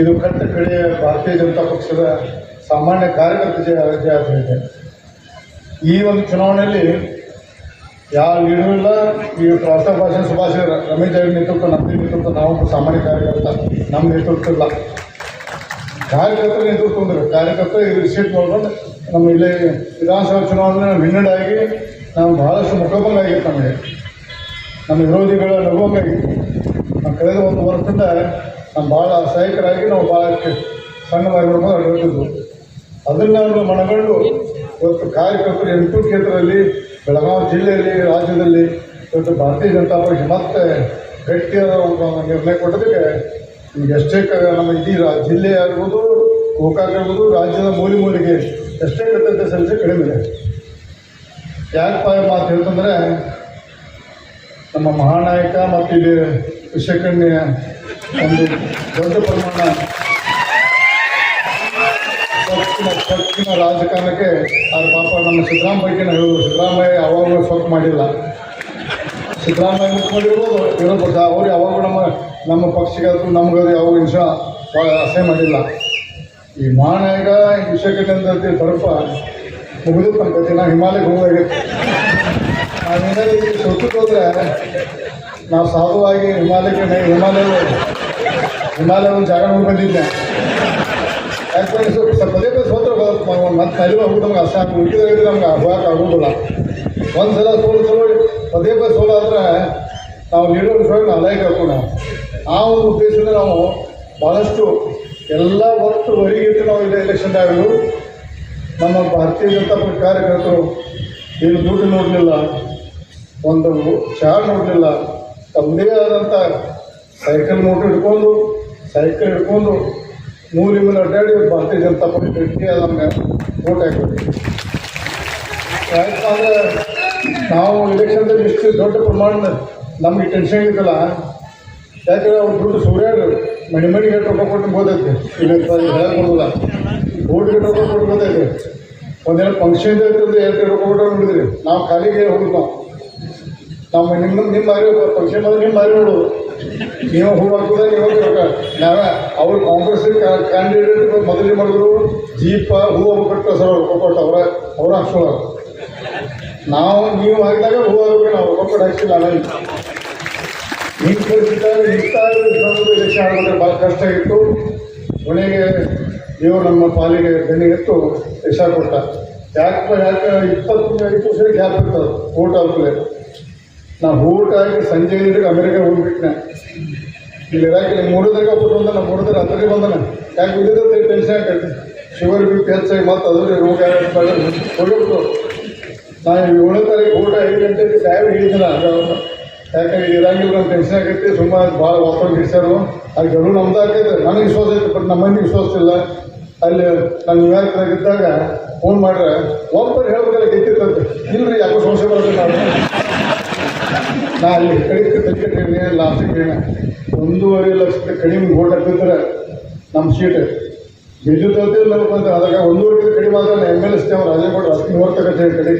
ಇದು ಕಟ್ಟ ಕಡೆಯ ಭಾರತೀಯ ಜನತಾ ಪಕ್ಷದ ಸಾಮಾನ್ಯ ಕಾರ್ಯಕರ್ತ ಜಯ ಇದೆ ಈ ಒಂದು ಚುನಾವಣೆಯಲ್ಲಿ ಯಾವ ಲೀಡರ್ ಇಲ್ಲ, ಈ ಪ್ರವಾಸ ಭಾಷೆ ಸುಭಾಷ್ ರಮೇಶ್ ಜಾಗ ನೇತೃತ್ವ ನಮ್ಮ ನೇತೃತ್ವ ನಾವು ಸಾಮಾನ್ಯ ಕಾರ್ಯಕರ್ತ, ನಮ್ಮ ನೇತೃತ್ವ ಇಲ್ಲ. ಕಾರ್ಯಕರ್ತರ ನೇತೃತ್ವ ಅಂದ್ರೆ ಕಾರ್ಯಕರ್ತ ಇದು ರಿಸೀಟ್ ಮಾಡ್ಕೊಂಡು ನಮ್ಮ ಇಲ್ಲಿ ವಿಧಾನಸಭಾ ಚುನಾವಣೆ ವಿನ್ನಡ್ ಆಗಿ ನಾವು ಬಹಳಷ್ಟು ಮುಖಭಂಗ ಆಗಿತ್ತು ನಮಗೆ ನಮ್ಮ ವಿರೋಧಿಗಳ ನಗುವಂಗ ಆಗಿತ್ತು ನಾವು ಕಳೆದ ಒಂದು ವರ್ಷದಿಂದ ನಾವು ಭಾಳ ಸಹಾಯಕರಾಗಿ ನಾವು ಭಾಳ ಸಣ್ಣ ಅಡ್ಡಿದ್ವು ಅದನ್ನು ನಾವು ಮನಗಂಡು ಇವತ್ತು ಕಾರ್ಯಕರ್ತರು ಎಂಟು ಕ್ಷೇತ್ರದಲ್ಲಿ ಬೆಳಗಾವಿ ಜಿಲ್ಲೆಯಲ್ಲಿ, ರಾಜ್ಯದಲ್ಲಿ ಇವತ್ತು ಭಾರತೀಯ ಜನತಾ ಪಕ್ಷ ಮತ್ತೆ ಗಟ್ಟಿಯಾದ ಒಂದು ನಿರ್ಣಯ ಕೊಟ್ಟದಕ್ಕೆ ಈಗ ಎಷ್ಟೇ ನಮ್ಮ ಇಡೀ ಜಿಲ್ಲೆ ಆಗಿರ್ಬೋದು, ಗೋಕಾಕ್ ರಾಜ್ಯದ ಮೂಲೆ ಮೂಲೆಗೆ ಎಷ್ಟೇ ಕೃತಜ್ಞತೆ ಸಲ್ಲಿಸಿ ಕಡಿಮೆ ಇದೆ. ಯಾಕಪ್ಪ ಮಾತು ಹೇಳ್ತಂದ್ರೆ ನಮ್ಮ ಮಹಾನಾಯಕ ಮತ್ತು ಇಲ್ಲಿ ಒಂದು ದೊಡ್ಡ ಪ್ರಮಾಣ ಸ್ವಚ್ಛಿನ ರಾಜಕಾರಣಕ್ಕೆ ಅದು ಪಾಪ ನಮ್ಮ ಸಿದ್ದರಾಮ ಬಗ್ಗೆ ಹೇಳೋದು, ಸಿದ್ದರಾಮಯ್ಯ ಯಾವಾಗಲೂ ಸ್ವಲ್ಪ ಮಾಡಿಲ್ಲ. ಸಿದ್ದರಾಮಯ್ಯ ಮುಖ್ಯಮಂತ್ರಿರ್ಬೋದು ಇರೋದು ಅವ್ರು ಯಾವಾಗೂ ನಮ್ಮ ನಮ್ಮ ಪಕ್ಷಗಾದ್ರು ನಮ್ಗೆ ಯಾವ ವಿಷಯ ಅಸಹ್ಯ ಮಾಡಿಲ್ಲ. ಈ ಮಹಾನಾಯಕ ವಿಷಯಕ್ಕೆ ಸ್ವಲ್ಪ ಮುಗಿದು ನಾನು ನಾವು ಹಿಮಾಲಯಕ್ಕೆ ಹೋಗಬೇಕು ನಾವೇನಾದ್ರು ಹಿನ್ನೆಲೆಯಲ್ಲಿ ಸುತ್ತಕ್ಕೆ ಹೋದ್ರೆ ನಾವು ಸಾಧುವಾಗಿ ಹಿಮಾಲಯಕ್ಕೆ ಹಿಮಾಲಯ ಹಿಮಾಲಯ ಒಂದು ಜಾಗ ನೋಡಿ ಬಂದಿದ್ದೆ ಪದೇ ಪದೇ ಸೋತ್ರ ಮತ್ತೆ ಅಲ್ಲಿ ಹೋಗ್ಬಿಟ್ಟು ನಮ್ಗೆ ಅಷ್ಟು ಹುಟ್ಟಿದ್ರೆ ನಮ್ಗೆ ಹೋಗಕ್ಕೆ ಆಗೋದಿಲ್ಲ. ಒಂದು ಸಲ ಸೋಲು ಸೋಲು ಪದೇ ಪದೇ ಸೋಲಾದ್ರೆ ನಾವು ನೀಡೋ ನಾವು ಲೈಕ್ ಹಾಕೋಣ. ಆ ಒಂದು ಉದ್ದೇಶದಿಂದ ನಾವು ಭಾಳಷ್ಟು ಎಲ್ಲ ಒಟ್ಟು ಹೊರಗಿಟ್ಟು ನಾವು ಇಲ್ಲಿ ಎಲೆಕ್ಷನ್ ಆಗಲು ನಮ್ಮ ಭಾರತೀಯ ಜನತಾ ಪಕ್ಷ ಕಾರ್ಯಕರ್ತರು ಏನು ದುಡ್ಡು ನೋಡಲಿಲ್ಲ, ಒಂದು ಚಾರ್ ನೋಡಲಿಲ್ಲ. ತಮ್ಮದೇ ಆದಂಥ ಸೈಕಲ್ ಮೋಟ್ರ್ ಹಿಡ್ಕೊಂಡು, ಸೈಕಲ್ ಹಿಡ್ಕೊಂಡು ಮೂಲಿ ಮೇಲೆ ಅಡ್ಡಾಡಿ ಭಾರತೀಯ ಜನತಾ ಪಕ್ಷ ಗಟ್ಟಿ ನಮ್ಗೆ ಓಟ್ ಹಾಕಿಬಿಟ್ಟು ಯಾಕಂದ್ರೆ ನಾವು ಎಲೆಕ್ಷನ್ದಲ್ಲಿ ಇಷ್ಟು ದೊಡ್ಡ ಪ್ರಮಾಣ ನಮಗೆ ಟೆನ್ಷನ್ ಇದ್ದಲ್ಲ ಯಾಕಂದ್ರೆ ಅವ್ರು ದುಡ್ಡು ಸೂರ್ಯಾಡು ಮಣಿ ಮಣಿ ರೊಕ್ಕ ಕೊಟ್ಟು ಬೋದೈತೆ ಇಲ್ಲ ಹೇಳಕ್ಕೆ ಓಟ್ ಗಿಟ್ ರೊಕ್ಕ ಕೊಟ್ಟು ಬೋದೈತೆ ಒಂದೇನು ಫಂಕ್ಷನ್ ಇರ್ತದೆ ಎರಡು ರೊಕ್ಕ ಕೊಟ್ಟು ನೋಡಿದ್ರಿ ನಾವು ಖಾಲಿಗೆ ಹೋಗಿದ್ದು ನಾವು ನಮ್ಮ ನಿಮ್ಮ ನಿಮ್ಮ ಅರಿವು ಪಕ್ಷ ಬಂದ್ರೆ ನಿಮ್ಮ ಅರಿವು ನೀವು ಹೂ ಹಾಕುದ, ನೀವು ನಾವೇ ಅವ್ರು ಕಾಂಗ್ರೆಸ್ ಕ್ಯಾಂಡಿಡೇಟ್ ಮೊದಲು ಮಾಡಿದ್ರು ಜೀಪ ಹೂ ಕೊಟ್ಟು ಸರ್ ಅವ್ರು. ಕೊಟ್ಟು ಅವ್ರ ಅವ್ರ ಹಾಕ್ಸೋರು ನಾವು, ನೀವು ಹಾಕಿದಾಗ ಹೂ ಹಾಕ್ಬೇಕು. ನಾವು ಕೊಟ್ಟು ಹಾಕ್ಸಿಲ್ಲ ಅಲ್ಲ ಹಿಂಗೆ ಕಳಿಸಿದ್ದಾರೆ ಎಲೆಕ್ಷನ್ ಆಗೋದ್ರೆ ಭಾಳ ಕಷ್ಟ ಇತ್ತು. ಕೊನೆಗೆ ದೇವರು ನಮ್ಮ ಪಾಲಿಗೆ ಬೆನ್ನಿಗೆತ್ತು ಯಶ ಕೊಟ್ಟ ಯಾಕೆ ಯಾಕೆ ಇಪ್ಪತ್ತು ಐದು ವರ್ಷ ಗ್ಯಾಪ್ ಇರ್ತದೆ. ಊಟ ಹಾಕಲೆ ನಾವು ಊಟ ಹಾಕಿ ಸಂಜೆ ಐದಕ್ಕೆ ಅಮೆರಿಕ ಹೋಗ್ಬಿಟ್ನೆ ಇಲ್ಲಿ ಇರಾಕಿಲ್ಲ ಮೂರು ಒಬ್ಬರು ಬಂದ ಮೂರು ದಿನ ಹತ್ತಿರ ಬಂದನ. ಯಾಕೆ ಉಳಿದ ಟೆನ್ಷನ್ ಆಗ್ತೈತೆ ಶುಗರ್ ಬಿ ಪಿ ಹೆಚ್ಚಾಗಿ ಮತ್ತು ಅದ್ರ ರೋಗ ಹೋಗ್ಬಿಟ್ಟು. ನಾನು ಏಳನೇ ತಾರೀಕು ಊಟ ಐದು ಗಂಟೆಗೆ ಸಾಹೇಬ್ ಹೇಳಿದ್ದಿಲ್ಲ ಯಾಕಂದ್ರೆ ಇರಂಗಿಲ್ಲ ಟೆನ್ಷನ್ ಆಗೈತಿ ಸುಮ್ಮನೆ ಭಾಳ ವಾಪಸ್ ಹಿಡಿಸ್ಯಾರು ಅಲ್ಲಿ ಗಡು ನಮ್ದು ಆಗೈತೆ ನನಗೆ ವಿಶ್ವಾಸ ಐತೆ ಬಟ್ ನಮ್ಮ ಮಂದಿಗೆ ವಿಶ್ವಾಸ ಇಲ್ಲ. ಅಲ್ಲಿ ನಾನು ನ್ಯೂಯಾರ್ಕ್ನಾಗ ಇದ್ದಾಗ ಫೋನ್ ಮಾಡ್ರೆ, ಒಬ್ಬರು ಹೇಳ್ಬೇಕಲ್ಲ ಗೆದ್ದಿತ್ತಂತೆ ಇಲ್ರಿ, ಯಾಕೋ ಸಮಸ್ಯೆ ಬರುತ್ತೆ ನಾನು. ನಾ ಅಲ್ಲಿ ಕಡಿಮೆ ತೆಗೆದಿಟ್ಟೇನೆ ಲಾಸ್ಟಿಗೆ ಒಂದೂವರೆ ಲಕ್ಷದ ಕಡಿಮೆ ಓಟ್ ಹಾಕಿದ್ರೆ ನಮ್ಮ ಸೀಟ್ ವಿದ್ಯುತ್ ಅಂತ ಅಂತ ಅದಕ್ಕೆ ಒಂದೂವರೆ ಕಡಿಮೆ ಆದ್ರೆ ಎಂ ಎಲ್ ಎಸ್ ರಾಜೇಗೌಡ ಅಷ್ಟು ನೋಡ್ತಕ್ಕಂಥ ಹೇಳಿ ಕಡೆ.